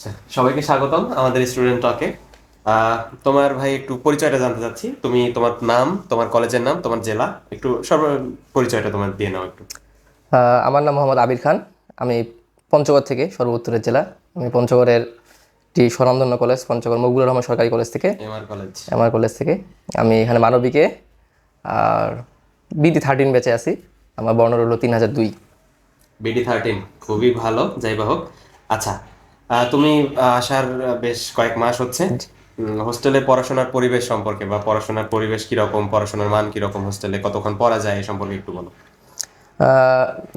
আচ্ছা, সবাইকে স্বাগতম আমাদের স্টুডেন্ট টকে তোমার ভাই একটু পরিচয়টা জানতে চাচ্ছি। তুমি তোমার নাম তোমার কলেজের নাম তোমার জেলা একটু সর্ব পরিচয়টা তোমার দিয়ে নাও একটু। আমার নাম মোহাম্মদ আবির খান। আমি পঞ্চগড় থেকে সর্বোত্তরের জেলা। আমি পঞ্চগড়ের একটি স্বনামধন্য কলেজ পঞ্চগড় মকবুল রহমান সরকারি কলেজ থেকে। MR college. আমার কলেজ থেকে। আমি এখানে মানবিকে আর বিডি থার্টিন বেঁচে আছি। আমার বর্ণ হলো তিন হাজার দুই। বিডি থার্টিন খুবই ভালো যাই হোক। আচ্ছা তুমি আসার বেশ কয়েক মাস হচ্ছে। হোস্টেলে পড়াশোনার পরিবেশ সম্পর্কে বা পড়াশোনার পরিবেশ কীরকম পড়াশোনার মান কীরকম হোস্টেলে কতক্ষণ পড়া যায় এই সম্পর্কে একটু বলো।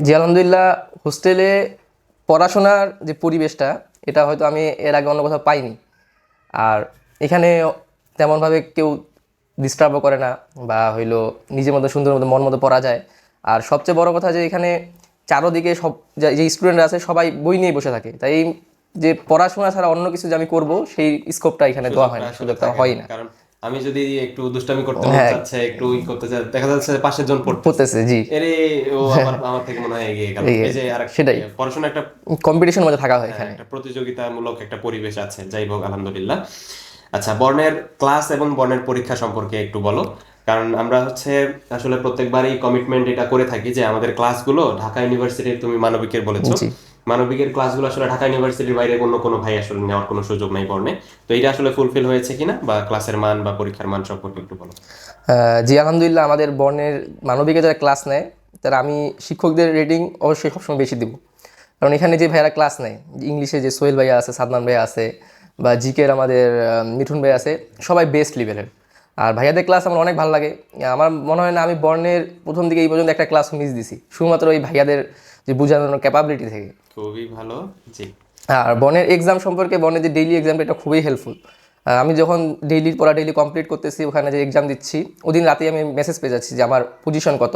জি আলহামদুলিল্লাহ হোস্টেলে পড়াশোনার যে পরিবেশটা এটা হয়তো আমি এর আগে অন্য কোথাও পাইনি। আর এখানে তেমনভাবে কেউ ডিস্টার্বও করে না বা হইল নিজের মতো সুন্দর মতো মন মতো পড়া যায়। আর সবচেয়ে বড় কথা যে এখানে চারোদিকে সব যা- স্টুডেন্টরা আছে সবাই বই নিয়ে বসে থাকে। তাই যে পড়াশোনা ছাড়া অন্য কিছু যে আমি করব সেই স্কোপটা এখানে দেওয়া হয় না। সুযোগটা হয় না। কারণ আমি যদি একটু দুষ্টামি করতে হ্যাঁ। চাচ্ছে একটু ই করতে চাই দেখা যাচ্ছে পাশের জন পড়তেছে। জি। এরে ও আমার আমার থেকে মনে হয় এগিয়ে গেল। এই যে আর সেটাই। পড়াশোনা একটা কম্পিটিশনের মধ্যে থাকা হয় এখানে। একটা প্রতিযোগিতামূলক একটা পরিবেশ আছে। যাই হোক আলহামদুলিল্লাহ। আচ্ছা বর্ণের ক্লাস এবং বর্ণের পরীক্ষা সম্পর্কে একটু বলো। কারণ আমরা হচ্ছে আসলে প্রত্যেকবারই কমিটমেন্ট এটা করে থাকি যে আমাদের ক্লাসগুলো ঢাকা ইউনিভার্সিটির তুমি মানবিকের বলেছ। মানবিকের ক্লাসগুলো আসলে ঢাকা ইউনিভার্সিটির বাইরে অন্য কোনো ভাই আসলে নেওয়ার কোনো সুযোগ নাই বর্ণে। তো এটা আসলে ফুলফিল হয়েছে কিনা বা ক্লাসের মান বা পরীক্ষার মান সম্পর্কে একটু বলো। জি, আলহামদুলিল্লাহ আমাদের বর্ণের মানবিকে যারা ক্লাস নেয়, তারা আমি শিক্ষকদের রেটিং অবশ্যই সবসময় বেশি দিব। কারণ এখানে যে ভাইয়ারা ক্লাস নেয়, ইংলিশে যে সোহেল ভাইয়া আছে সাদমান ভাইয়া আছে, বা জিকের আমাদের মিঠুন ভাই আছে, সবাই বেস্ট লেভেলের আর ভাইয়াদের ক্লাস আমার অনেক ভালো লাগে। আমার মনে হয় না আমি বর্ণের প্রথম দিকে এই পর্যন্ত একটা ক্লাস মিস দিছি। শুধুমাত্র এই ভাইয়াদের যে বোঝানোর ক্যাপাবিলিটি থেকে। খুবই ভালো জি। আর বনের এক্সাম সম্পর্কে বনের যে ডেইলি এক্সামটা এটা খুবই হেল্পফুল আমি যখন ডেইলি পড়া ডেইলি কমপ্লিট করতেছি ওখানে যে এক্সাম দিচ্ছি ওদিন রাতে আমি মেসেজ পেয়ে যাচ্ছি যে আমার পজিশন কত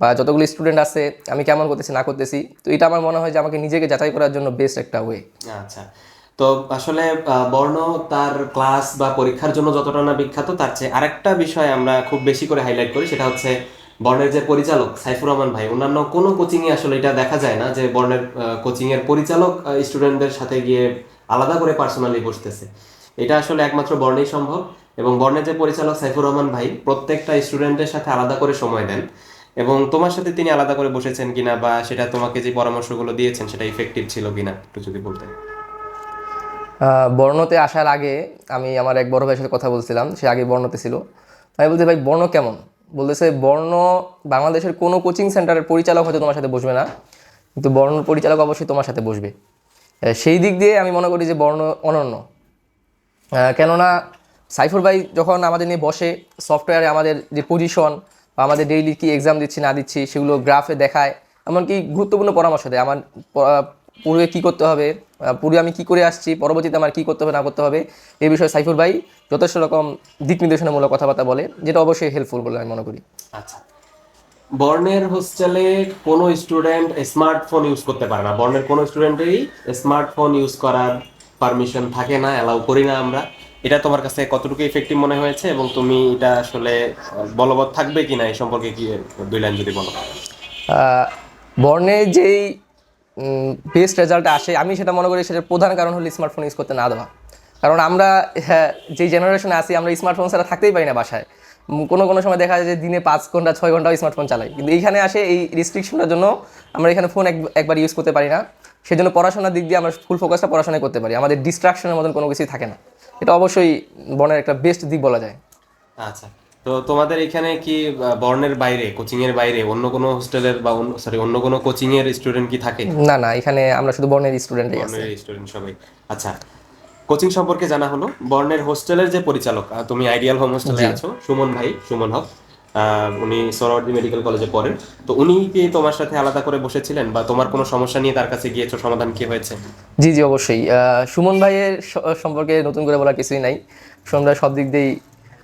বা যতগুলো স্টুডেন্ট আছে আমি কেমন করতেছি না করতেছি। তো এটা আমার মনে হয় যে আমাকে নিজেকে যাচাই করার জন্য বেস্ট একটা ওয়ে আচ্ছা। তো আসলে বর্ণ তার ক্লাস বা পরীক্ষার জন্য যতটা না বিখ্যাত তার চেয়ে আরেকটা বিষয় আমরা খুব বেশি করে হাইলাইট করি সেটা হচ্ছে বর্ণের যে পরিচালক সাইফুর রহমান ভাই, অন্যান্য কোনো কোচিংয়ে আসলে এটা দেখা যায় না যে বর্ণের কোচিং এর পরিচালক স্টুডেন্টদের সাথে গিয়ে আলাদা করে পার্সোনালি বসতেছে। এটা আসলে একমাত্র বর্ণেই সম্ভব এবং বর্ণের যে পরিচালক সাইফুর রহমান ভাই প্রত্যেকটা স্টুডেন্টের সাথে আলাদা করে সময় দেন এবং তোমার সাথে তিনি আলাদা করে বসেছেন কিনা বা সেটা তোমাকে যে পরামর্শগুলো দিয়েছেন সেটা ইফেক্টিভ ছিল কিনা একটু যদি বলতেন। বর্ণতে আসার আগে আমি আমার এক বড় ভাইয়ের সাথে কথা বলছিলাম, সে আগে বর্ণতে ছিল। আমি বলছি, ভাই, বর্ণ কেমন? বলতেছে, বর্ণ বাংলাদেশের কোনো কোচিং সেন্টারের পরিচালক হয়তো তোমার সাথে বসবে না, কিন্তু বর্ণ পরিচালক অবশ্যই তোমার সাথে বসবে। সেই দিক দিয়ে আমি মনে করি যে বর্ণ অনন্য। কেননা সাইফুর ভাই যখন আমাদের নিয়ে বসে, সফটওয়্যারে আমাদের যে পজিশন বা আমাদের ডেইলি কি এক্সাম দিচ্ছি, না দিচ্ছি, সেগুলো গ্রাফে দেখায়, এমনকি গুরুত্বপূর্ণ পরামর্শ দেয়। আমার পূর্বে কি করতে হবে? পূর্বে আমি কি করে আসছি? পরবর্তীতে আমার কি করতে হবে না করতে হবে? এই বিষয়ে সাইফুর ভাই যথেষ্ট রকম দিক নির্দেশনামূলক কথাবার্তা বলে যেটা অবশ্যই হেল্পফুল বলে আমি মনে করি। আচ্ছা। বর্ণের হোস্টেলে কোনো স্টুডেন্ট স্মার্টফোন ইউজ করতে পারে না। বর্ণের কোনো স্টুডেন্টেরই স্মার্টফোন ইউজ করার পারমিশন থাকে না অ্যালাউ করি না আমরা। এটা তোমার কাছে কতটুকু ইফেক্টিভ মনে হয়েছে এবং তুমি এটা আসলে বলবৎ থাকবে কিনা এই সম্পর্কে কি দুই লাইন যদি বলো। আহ, বর্ণে যেই বেস্ট রেজাল্ট আসে। আমি সেটা মনে করি সেটার প্রধান কারণ হলো স্মার্টফোন ইউজ করতে না দেওয়া। কারণ আমরা হ্যাঁ, যেই জেনারেশনে আছি আমরা স্মার্টফোন ছাড়া থাকতেই পারি না বাসায়। কোনো কোনো সময় দেখা যায় যে দিনে পাঁচ ঘণ্টা ছয় ঘন্টাও স্মার্টফোন চালাই। কিন্তু এইখানে আসে এই রেস্ট্রিকশনটার জন্য আমরা এখানে ফোন একবার ইউজ করতে পারি না। সেজন্য পড়াশোনার দিক দিয়ে আমরা ফুল ফোকাসটা পড়াশোনায় করতে পারি। আমাদের ডিস্ট্রাকশনের মতন কোনো কিছুই থাকে না। এটা অবশ্যই বনের একটা বেস্ট দিক বলা যায়। আচ্ছা। তো তোমাদের এখানে কি বর্ণের বাইরে কোচিং এর বাইরে অন্য কোনো হোস্টেলের বা সরি অন্য কোনো কোচিং এর স্টুডেন্ট কি থাকে? না না এখানে আমরা শুধু বর্ণের স্টুডেন্টই আছি বর্ণের স্টুডেন্ট সবাই। আচ্ছা কোচিং সম্পর্কে জানা হলো। বর্ণের হোস্টেলের যে পরিচালক তুমি আইডিয়াল হোম হোস্টেলে আছো সুমন ভাই সুমন হক। উনি সোরাওয়ার্দী মেডিকেল কলেজে পড়েন। তো উনি কি তোমার সাথে আলাদা করে বসেছিলেন বা তোমার কোনো সমস্যা নিয়ে তার কাছে গিয়েছো সমাধান কি হয়েছে? জি জি অবশ্যই। সুমন ভাইয়ের সম্পর্কে নতুন করে বলার কিছুই নাই। সুমন ভাই সব দিক দিয়েই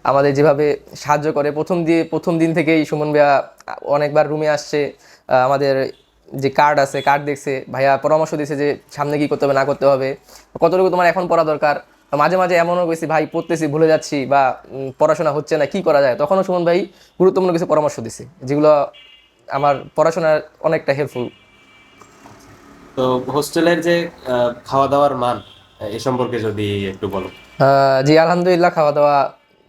আমাদের যেভাবে সাহায্য করে প্রথম দিয়ে প্রথম দিন থেকেই সুমন ভাইয়া অনেকবার রুমে আসছে আমাদের যে কার্ড আছে কার্ড দেখছে ভাইয়া পরামর্শ দিয়েছে যে সামনে কি করতে হবে না করতে হবে। কতটুকু তোমার এখন পড়া দরকার? মাঝে মাঝে এমনও গেছি ভাই পড়তেছি ভুলে যাচ্ছি বা পড়াশোনা হচ্ছে না কি করা যায়? তখনও সুমন ভাই গুরুত্বপূর্ণ কিছু পরামর্শ দিছে যেগুলো আমার পড়াশোনার অনেকটা হেল্পফুল তো হোস্টেলের যে খাওয়া দাওয়ার মান এ সম্পর্কে যদি একটু বলো। জি আলহামদুলিল্লাহ খাওয়া দাওয়া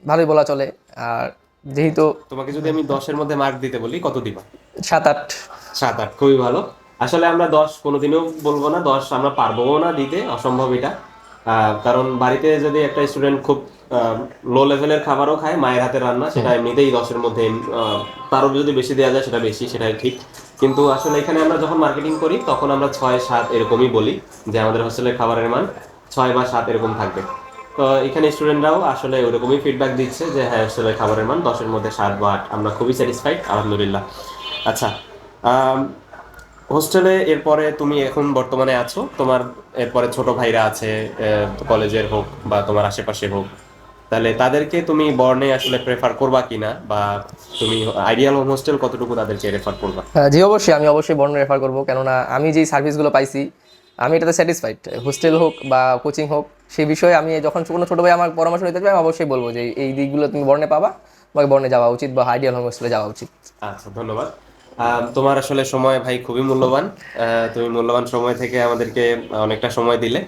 ভালোই বলা চলে। আর যেহেতু তোমাকে যদি আমি দশের মধ্যে মার্ক দিতে বলি কত দিবা? সাত আট। সাত আট খুবই ভালো। আসলে আমরা দশ কোনোদিনও বলব না দশ আমরা পারব না দিতে অসম্ভব এটা। কারণ বাড়িতে যদি একটা স্টুডেন্ট খুব লো লেভেলের খাবারও খায় মায়ের হাতের রান্না সেটা এমনিতেই দশের মধ্যে তারও যদি বেশি দেওয়া যায় সেটা বেশি সেটাই ঠিক। কিন্তু আসলে এখানে আমরা যখন মার্কেটিং করি তখন আমরা ছয় সাত এরকমই বলি যে আমাদের হোস্টেলের খাবারের মান ছয় বা সাত এরকম থাকবে। তো এখানে স্টুডেন্টরাও আসলে ওরকমই ফিডব্যাক দিচ্ছে যে হ্যাঁ হোস্টেলের খাবারের মান দশের মধ্যে সাত বা আট আমরা খুবই স্যাটিসফাইড আলহামদুলিল্লাহ। আচ্ছা হোস্টেলে এরপরে তুমি এখন বর্তমানে আছো। তোমার এরপরে ছোট ভাইরা আছে কলেজের হোক বা তোমার আশেপাশে হোক। তাহলে তাদেরকে তুমি বর্ণে আসলে প্রেফার করবা কিনা? বা তুমি আইডিয়াল হোম হোস্টেল কতটুকু তাদেরকে রেফার করবা? জি, অবশ্যই। আমি অবশ্যই বর্ণ রেফার করব। কেননা আমি যেই সার্ভিসগুলো পাইছি আমি এটাতে স্যাটিসফাইড হোস্টেল হোক বা কোচিং হোক সেই বিষয়ে আমি যখন কোনো ছোটো ভাই আমার পরামর্শ নিতে চাই আমি অবশ্যই বলব যে এই দিকগুলো তুমি বর্ণে পাবা বা বর্ণে যাওয়া উচিত বা আইডিয়াল হোম হোস্টেলে যাওয়া উচিত। আচ্ছা ধন্যবাদ। তোমার আসলে সময় ভাই খুবই মূল্যবান। তুমি মূল্যবান সময় থেকে আমাদেরকে অনেকটা সময় দিলে।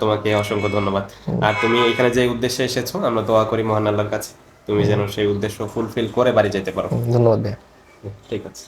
তোমাকে অসংখ্য ধন্যবাদ। আর তুমি এখানে যে উদ্দেশ্যে এসেছ আমরা দোয়া করি মহান আল্লাহর কাছে। তুমি যেন সেই উদ্দেশ্য ফুলফিল করে বাড়ি যেতে পারো। ধন্যবাদ ঠিক আছে।